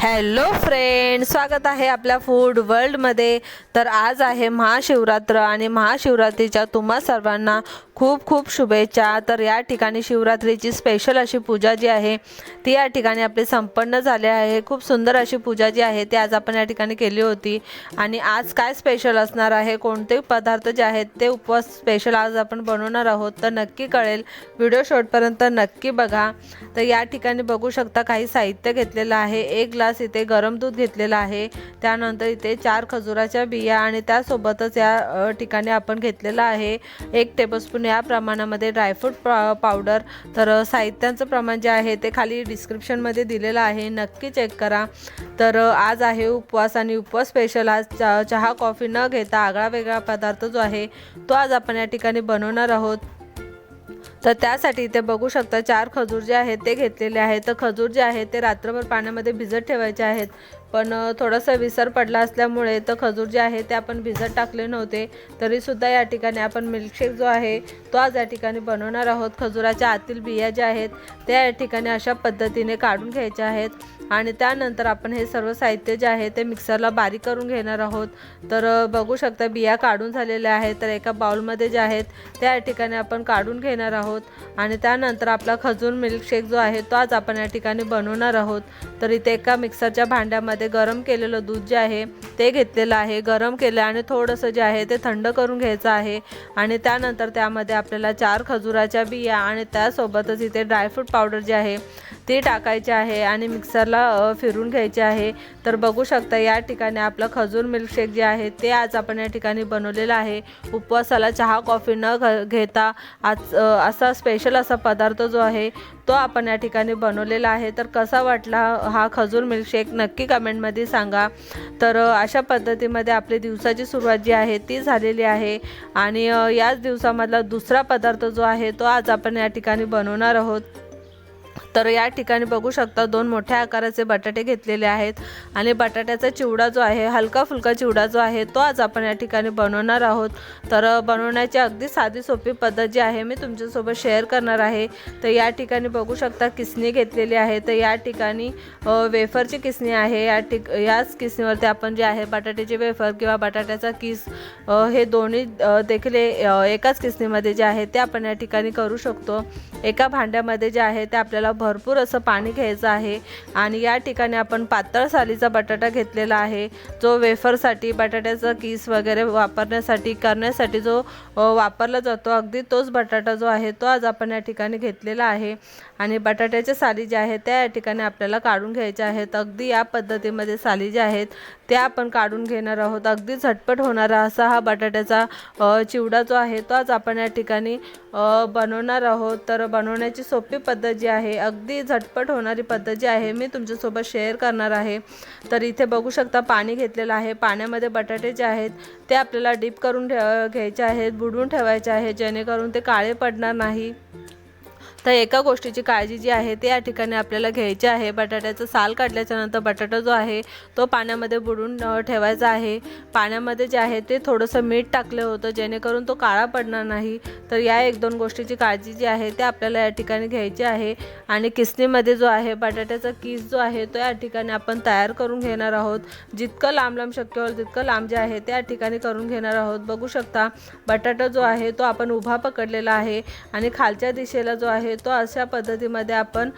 Hello friend स्वागत आहे आपल्या फूड वर्ल्डमध्ये. तर आज आहे महाशिवरात्र आणि महाशिवरात्रीच्या तुम्हा सर्वांना खूप खूप शुभेच्छा. तर या ठिकाणी शिवरात्रीची स्पेशल अशी पूजा जी आहे ती या ठिकाणी आपली संपन्न झाली आहे. खूप सुंदर अशी पूजा जी आहे ती आज आपण या ठिकाणी केली होती. आणि आज काय स्पेशल असणार आहे कोणते पदार्थ जे आहेत ते उपवास स्पेशल आज आपण बनवणार आहोत तर नक्की कळेल. व्हिडिओ शॉर्टपर्यंत नक्की बघा. तर या ठिकाणी बघू शकता काही साहित्य घेतलेलं आहे. एक ग्लास इथे गरम दूध घेतलेलं आहे. त्यानंतर इथे चार खजुराच्या बिया आणि त्यासोबतच या ठिकाणी आपण घेतलेलं आहे. एक टेबलस्पून या प्रमाणामध्ये ड्रायफ्रूट पा पावडर तर साहित्यांचं प्रमाण जे आहे ते खाली डिस्क्रिप्शनमध्ये दिलेलं आहे. नक्की चेक करा. तर आज आहे उपवास आणि उपवास स्पेशल आज चहा कॉफी न घेता आगळा वेगळा पदार्थ जो आहे तो आज आपण या ठिकाणी बनवणार आहोत. तर त्यासाठी इथे बघू शकता चार खजूर जे आहेत ते घेतलेले आहेत. तर खजूर जे आहेत ते रात्रभर पाण्यामध्ये भिजत ठेवायचे आहेत. पण थोडंसं थोडासा विसर पडला असल्यामुळे तर खजूर जे आहे ते आपण भिजत टाकले नव्हते. तरीसुद्धा या ठिकाणी आपण मिल्कशेक जो आहे तो आज या ठिकाणी बनवणार आहोत. खजुराच्या आतील बिया ज्या आहेत त्या या ठिकाणी अशा पद्धतीने काढून घ्यायच्या आहेत. आणि त्यानंतर आपण हे सर्व साहित्य जे आहे ते मिक्सरला बारीक करून घेणार आहोत. तर बघू शकता बिया काढून झालेल्या आहेत. तर एका बाउलमध्ये जे आहेत त्या ठिकाणी आपण काढून घेणार आहोत. आणि त्यानंतर आपला खजूर मिल्कशेक जो आहे तो आज आपण या ठिकाणी बनवणार आहोत. तर इथे एका मिक्सरच्या भांड्यामध्ये गरम केलेलं दूध जे आहे ते घेतलेलं आहे. गरम केलं आणि थोडंसं जे आहे ते थंड करून घ्यायचं आहे. आणि त्यानंतर त्यामध्ये आपल्याला चार खजुराच्या बिया आणि त्यासोबतच इथे ड्रायफ्रूट पावडर जे आहे ती टाकायची आहे आणि मिक्सरला फिरून घ्यायचे आहे. तर बघू शकता या ठिकाणी आपलं खजूर मिल्कशेक जे आहे ते आज आपण या ठिकाणी बनवलेलं आहे. उपवासाला चहा कॉफी न घ घेता आज असा स्पेशल असा पदार्थ जो आहे तो आपण या ठिकाणी बनवलेला आहे. तर कसा वाटला हा खजूर मिल्कशेक नक्की कमेंटमध्ये सांगा. तर अशा पद्धतीमध्ये आपली दिवसाची सुरुवात जी आहे ती झालेली आहे. आणि याच दिवसामधला दुसरा पदार्थ जो आहे तो आज आपण या ठिकाणी बनवणार आहोत. तर या ठिकाणी बघू शकता दोन मोठ्या आकाराचे बटाटे घेतलेले आहेत आणि बटाट्याचा चिवडा जो आहे हलका फुलका चिवडा जो आहे तो आज आपण या ठिकाणी बनवणार आहोत. तर बनवण्याची अगदी साधी सोपी पद्धत जी आहे मी तुमच्यासोबत शेअर करणार आहे. तर या ठिकाणी बघू शकता किसणी घेतलेली आहे. तर या ठिकाणी वेफरची किसणी आहे. या ठिक याच किसणीवरती आपण जे आहे बटाट्याचे वेफर किंवा बटाट्याचा किस हे दोन्ही देखील ए- एकाच किसणीमध्ये जे आहे ते आपण या ठिकाणी करू शकतो. एका भांड्यामध्ये जे आहे ते आपल्याला भरपूर असं पाणी घ्यायचं आहे. आणि या ठिकाणी आपण पातळ सालीचा बटाटा घेतलेला आहे. जो वेफरसाठी बटाट्याचा किस वगैरे वापरण्यासाठी करण्यासाठी जो वापरला जातो अगदी तोच बटाटा जो आहे तो आज आपण या ठिकाणी घेतलेला आहे. आणि बटाट्याच्या साली ज्या आहेत त्या या ठिकाणी आपल्याला काढून घ्यायच्या आहेत. अगदी या पद्धतीमध्ये साली ज्या आहेत त्या आपण काढून घेणार आहोत. अगदी झटपट होणारा असा हा बटाट्याचा चिवडा जो आहे तो आज आपण या ठिकाणी बनवणार आहोत. तर बनवण्याची सोपी पद्धत जी आहे अगदी झटपट होणारी पद्धत जी आहे मी तुमच्यासोबत शेअर करणार आहे. तर इथे बघू शकता पाणी घेतलेलं आहे. पाण्यामध्ये बटाटे जे आहेत ते आपल्याला डीप करून ठेव घ्यायचे आहेत बुडवून ठेवायचे आहे जेणेकरून ते काळे पडणार नाही. तर एका गोष्टीची काळजी जी आहे ते या ठिकाणी आपल्याला घ्यायची आहे. बटाट्याचं साल काढल्याच्यानंतर बटाटा जो आहे तो पाण्यामध्ये बुडून ठेवायचा आहे. पाण्यामध्ये जे आहे ते थोडंसं मीठ टाकलं होतं जेणेकरून तो काळा पडणार नाही. तर या एक दोन गोष्टीची काळजी जी आहे ते आपल्याला या ठिकाणी घ्यायची आहे. आणि किसणीमध्ये जो आहे बटाट्याचा किस जो आहे तो या ठिकाणी आपण तयार करून घेणार आहोत. जितकं लांब लांब शक्य होईल तितकं लांब जे आहे ते या ठिकाणी करून घेणार आहोत. बघू शकता बटाटा जो आहे तो आपण उभा पकडलेला आहे. आणि खालच्या दिशेला जो आहे तो अशा पद्धतीमध्ये आपण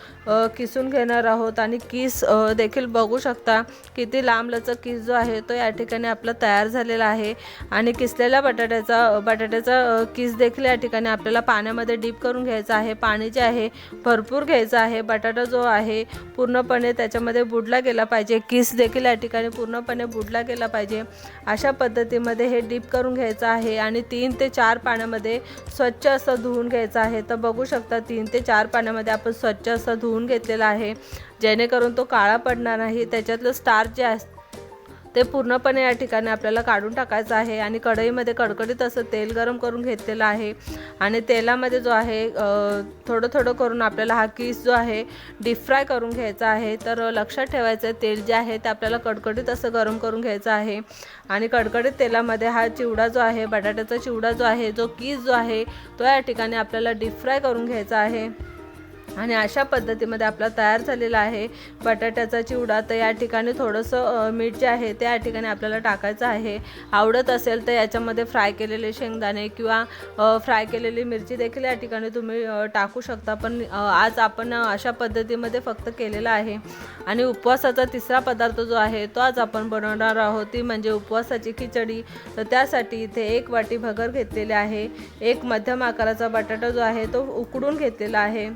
किसून घेणार आहोत आणि किस देखील बघू शकता किती लांबलचक किस जो आहे तो या ठिकाणी आपला तयार झालेला आहे. आणि किसलेल्या बटाट्याचा बटाट्याचा किस देखील या ठिकाणी आपल्याला पाण्यामध्ये डीप करून घ्यायचा आहे. पाणी जे आहे भरपूर घ्यायचं आहे. बटाटा जो आहे पूर्णपणे त्याच्यामध्ये बुडला गेला पाहिजे. किस देखील या ठिकाणी पूर्णपणे बुडला गेला पाहिजे. अशा पद्धतीमध्ये हे डीप करून घ्यायचं आहे आणि तीन ते चार पाण्यामध्ये स्वच्छ असं धुवून घ्यायचं आहे. तर बघू शकता तीन ते चार पाण्यामध्ये आपण स्वच्छ असं धुवून घेतलेलं आहे. जेणेकरून तो काळा पडणार नाही. त्याच्यातलं स्टार जे असतं ते पूर्णपणे या ठिकाणी आपल्याला काढून टाकायचं आहे आणि कढईमध्ये कडकडीत असं तेल गरम करून घेतलेलं आहे. आणि तेलामध्ये जो आहे थोडं थोडं करून आपल्याला हा किस जो आहे डीप फ्राय करून घ्यायचा आहे. तर लक्षात ठेवायचं आहे तेल जे आहे ते आपल्याला कडकडीत असं गरम करून घ्यायचं आहे. आणि कडकडीत तेलामध्ये हा चिवडा जो आहे बटाट्याचा चिवडा जो आहे जो किस जो आहे तो या ठिकाणी आपल्याला डीप फ्राय करून घ्यायचा आहे. आणि अशा पद्धतीमध्ये आपला तयार झालेला आहे. बटाट्याचा चिवडा तर या ठिकाणी थोडंसं मीठ जे आहे ते या ठिकाणी आपल्याला टाकायचं आहे. आवडत असेल तर याच्यामध्ये फ्राय केलेले शेंगदाणे किंवा फ्राय केलेली मिरची देखील या ठिकाणी तुम्ही टाकू शकता. पण आज आपण अशा पद्धतीमध्ये फक्त केलेला आहे. आणि उपवासाचा तिसरा पदार्थ जो आहे तो आज आपण बनवणार आहोत. ती म्हणजे उपवासाची खिचडी. तर त्यासाठी इथे एक वाटी भगर घेतलेली आहे. एक मध्यम आकाराचा बटाटा जो आहे तो उकडून घेतलेला आहे.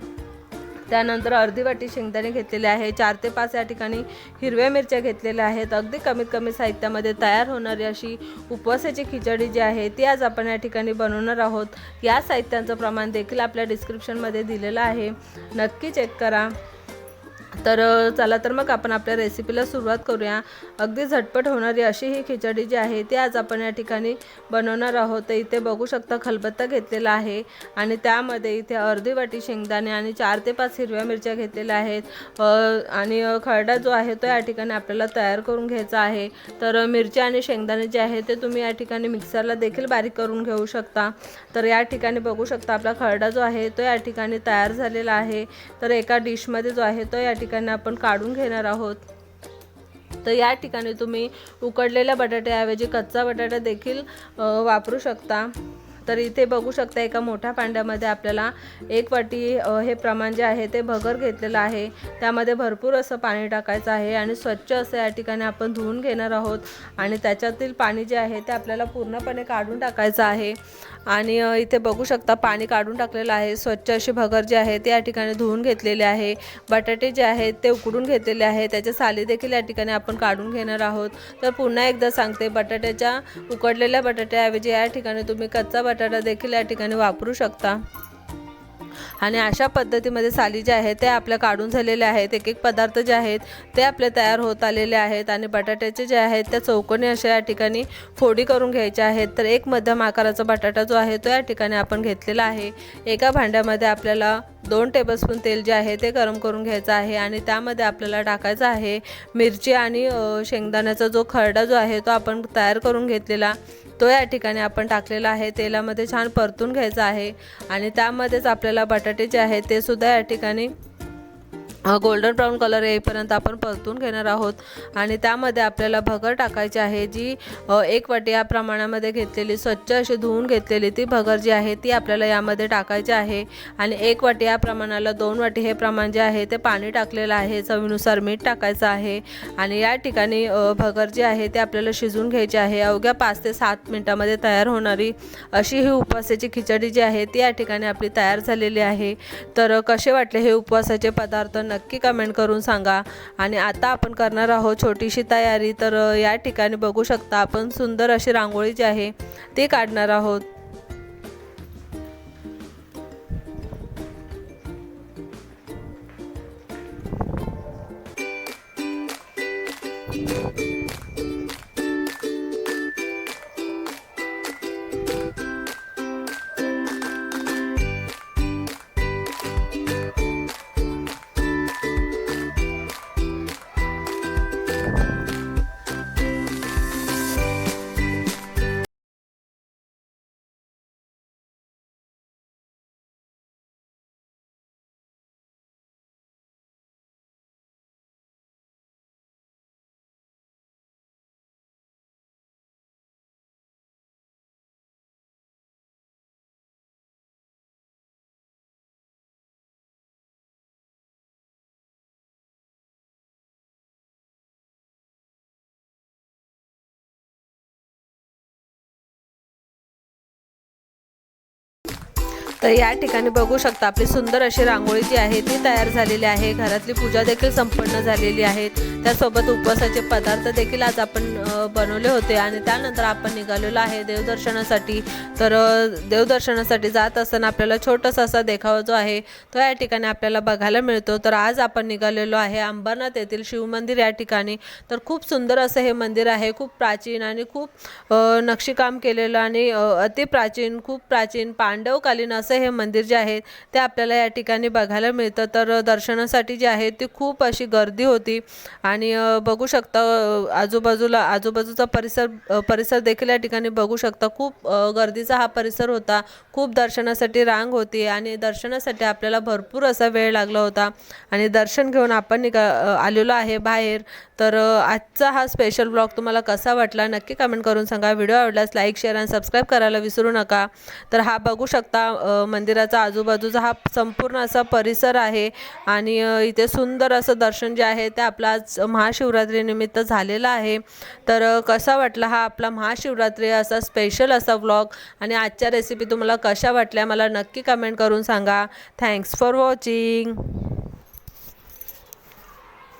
त्यानंतर अर्धी वाटी शेंगदाणे घेतलेले आहे. चार ते पाच या ठिकाणी हिरव्या मिरच्या घेतलेल्या आहेत. अगदी कमीत कमी साहित्यामध्ये तयार होणारी अशी उपवासाची खिचडी जी आहे ती आज आपण या ठिकाणी बनवणार आहोत. या साहित्यांचं प्रमाण देखील आपल्या डिस्क्रिप्शनमध्ये दिलेलं आहे. नक्की चेक करा. तर चला तर मग आपण आपल्या रेसिपीला सुरुवात करूया. अगदी झटपट होणारी अशी ही खिचडी जी आहे ती आज आपण या ठिकाणी बनवणार आहोत. तर इथे बघू शकता खलबत्ता घेतलेला आहे आणि त्यामध्ये इथे अर्धी वाटी शेंगदाणे आणि चार ते पाच हिरव्या मिरच्या घेतलेल्या आहेत. आणि खरडा जो आहे तो या ठिकाणी आपल्याला तयार करून घ्यायचा आहे. तर मिरच्या आणि शेंगदाणे जे आहे ते तुम्ही या ठिकाणी मिक्सरला देखील बारीक करून घेऊ शकता. तर या ठिकाणी बघू शकता आपला खरडा जो आहे तो या ठिकाणी तयार झालेला आहे. तर एका डिशमध्ये जो आहे तो या ठिकाणी ठिकाणी आपण काढून घेणार आहोत. तर या ठिकाणी तुम्ही उकडलेल्या बटाट्याऐवजी कच्चा बटाटा देखील वापरू शकता. तर इथे बघू शकता एका मोठ्या पांड्यामध्ये आपल्याला एक वाटी हे प्रमाण जे आहे ते भगर घेतलेलं आहे. त्यामध्ये भरपूर असं पाणी टाकायचं आहे आणि स्वच्छ असं या ठिकाणी आपण धुवून घेणार आहोत. आणि त्याच्यातील पाणी जे आहे ते आपल्याला पूर्णपणे काढून टाकायचं आहे. आणि इथे बघू शकता पाणी काढून टाकलेलं आहे. स्वच्छ अशी भगर जी आहे ते या ठिकाणी धुवून घेतलेले आहे. बटाटे जे आहेत ते उकडून घेतलेले आहे त्याच्या साली देखील या ठिकाणी आपण काढून घेणार आहोत. तर पुन्हा एकदा सांगते बटाट्याच्या उकडलेल्या बटाट्याऐवजी या ठिकाणी तुम्ही कच्चा बटाटा देखील या ठिकाणी वापरू शकता. आणि अशा पद्धतीमध्ये साली जे आहे ते आपल्या काढून झालेले आहेत एक एक पदार्थ जे आहेत ते आपले तयार होत आलेले आहेत आणि बटाट्याचे जे आहेत त्या चौकोनी अशा या ठिकाणी फोडी करून घ्यायच्या आहेत. तर एक मध्यम आकाराचा बटाटा जो आहे तो या ठिकाणी आपण घेतलेला आहे. एका भांड्यामध्ये आपल्याला दोन टेबलस्पून तेल जे आहे ते गरम करून घ्यायचं आहे आणि त्यामध्ये आपल्याला टाकायचं आहे मिरची आणि शेंगदाण्याचा जो खरडा जो आहे तो आपण तयार करून घेतलेला तो या ठिकाणी आपण टाकलेला आहे. तेलामध्ये छान परतून घ्यायचा आहे. आणि त्यामध्येच आपल्याला बटाटे जे आहे ते सुद्धा या ठिकाणी गोल्डन ब्राऊन कलर येईपर्यंत आपण परतून घेणार आहोत. आणि त्यामध्ये आपल्याला भगर टाकायची आहे जी एक वाटी या प्रमाणामध्ये घेतलेली स्वच्छ अशी धुवून घेतलेली ती भगर जी आहे ती आपल्याला यामध्ये टाकायची आहे. आणि एक वाटी या प्रमाणाला दोन वाटी हे प्रमाण जे आहे ते पाणी टाकलेलं आहे चवीनुसार मीठ टाकायचं आहे. आणि या ठिकाणी भगर जी आहे ते आपल्याला शिजून घ्यायची आहे. अवघ्या पाच ते सात मिनटामध्ये तयार होणारी अशी ही उपवासाची खिचडी जी आहे ती या ठिकाणी आपली तयार झालेली आहे. तर कसे वाटले हे उपवासाचे पदार्थ? नक्की कमेंट करून सांगा. आणि आता आपण करणार आहोत छोटीशी तयारी. तर या ठिकाणी बघू शकता आपण सुंदर अशी रांगोळी जी आहे ती काढणार आहोत. तर या ठिकाणी बघू शकता आपली सुंदर अशी रांगोळी जी आहे ती तयार झालेली आहे. घरातली पूजा देखील संपन्न झालेली आहे. त्यासोबत उपवासाचे पदार्थ देखील आज आपण बनवले होते आणि त्यानंतर आपण निघालेलो आहे देवदर्शनासाठी. तर देवदर्शनासाठी जात असताना आपल्याला छोटासा असा देखावा जो आहे तो या ठिकाणी आपल्याला बघायला मिळतो. तर आज आपण निघालेलो आहे अंबरनाथ येथील शिवमंदिर या ठिकाणी. तर खूप सुंदर असं हे मंदिर आहे. खूप प्राचीन आणि खूप नक्षीकाम केलेलं आणि अति अतिप्राचीन खूप प्राचीन पांडवकालीन असं असं हे मंदिर जे आहे ते आपल्याला या ठिकाणी बघायला मिळतं. तर दर्शनासाठी जे आहे ती खूप अशी गर्दी होती. आणि बघू शकता आजूबाजूला आजूबाजूचा परिसर परिसर देखील या ठिकाणी बघू शकता. खूप गर्दीचा हा परिसर होता. खूप दर्शनासाठी रांग होती आणि दर्शनासाठी आपल्याला भरपूर असा वेळ लागला होता. आणि दर्शन घेऊन आपण निघा आलेलो आहे बाहेर. तर आजचा हा स्पेशल ब्लॉग तुम्हाला कसा वाटला नक्की कमेंट करून सांगा. व्हिडिओ आवडल्यास लाईक शेअर आणि सबस्क्राईब करायला विसरू नका. तर हा बघू शकता मंदिराचा आजूबाजूचा हा संपूर्ण असा परिसर आहे आणि इथे सुंदर असं दर्शन जे आहे ते आपलं आज महाशिवरात्रीनिमित्त झालेलं आहे. तर कसा वाटला हा आपला महाशिवरात्री असा स्पेशल असा व्लॉग आणि आजच्या रेसिपी तुम्हाला कशा वाटल्या? मला नक्की कमेंट करून सांगा. Thanks for watching